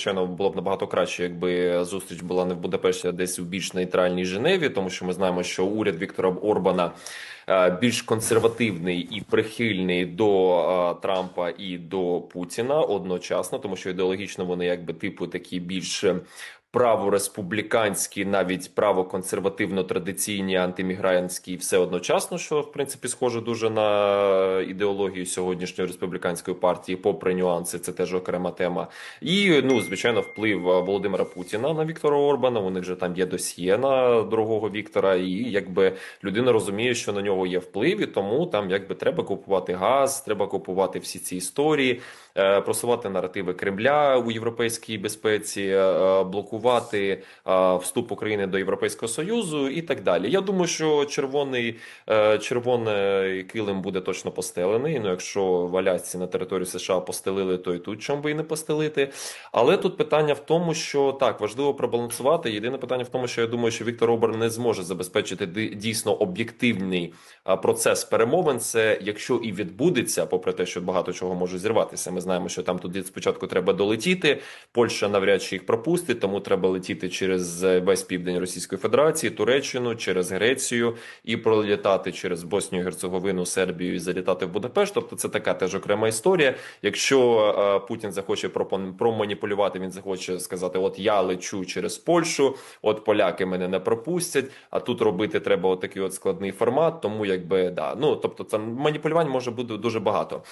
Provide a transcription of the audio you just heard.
Звичайно, було б набагато краще, якби зустріч була не в Будапешті, а десь у більш нейтральній Женеві, тому що ми знаємо, що уряд Віктора Орбана більш консервативний і прихильний до е, Трампа і до Путіна одночасно, тому що ідеологічно вони якби типу такі більш е, правореспубліканські, навіть правоконсервативно-традиційні, антимігрантські, все одночасно, що в принципі схоже дуже на ідеологію сьогоднішньої республіканської партії, попри нюанси, це теж окрема тема. І ну, звичайно, вплив е, Володимира Путіна на Віктора Орбана. У них вже там є досьє на дорогого Віктора, і якби людина розуміє, що на нього є вплив, і тому там якби треба купувати газ, треба купувати всі ці історії, е, просувати наративи Кремля у європейській безпеці, е, блокувати е, вступ України до Європейського союзу і так далі. Я думаю, що червоний червоний килим буде точно постелений. Ну, якщо валяці на території США постелили, то і тут чому би і не постелити. Але тут питання в тому, що так важливо пробалансувати. Єдине питання в тому, що я думаю, що Віктор Орбан не зможе забезпечити дійсно об'єктивний процес перемовин. Це якщо і відбудеться, попри те, що багато чого може зірватися. Ми знаємо, що там туди спочатку треба долетіти. Польща навряд чи їх пропустить, тому треба летіти через е, весь південь Російської Федерації, Туреччину, через Грецію і пролітати через Боснію, Герцеговину, Сербію і залітати в Будапешт. Тобто це така теж окрема історія. Якщо е, Путін захоче проманіпулювати, він захоче сказати: От я лечу через Польщу, от поляки мене не пропустять. А тут робити треба отакий от складний формат. Тому якби да, ну тобто це маніпулювань може бути дуже багато.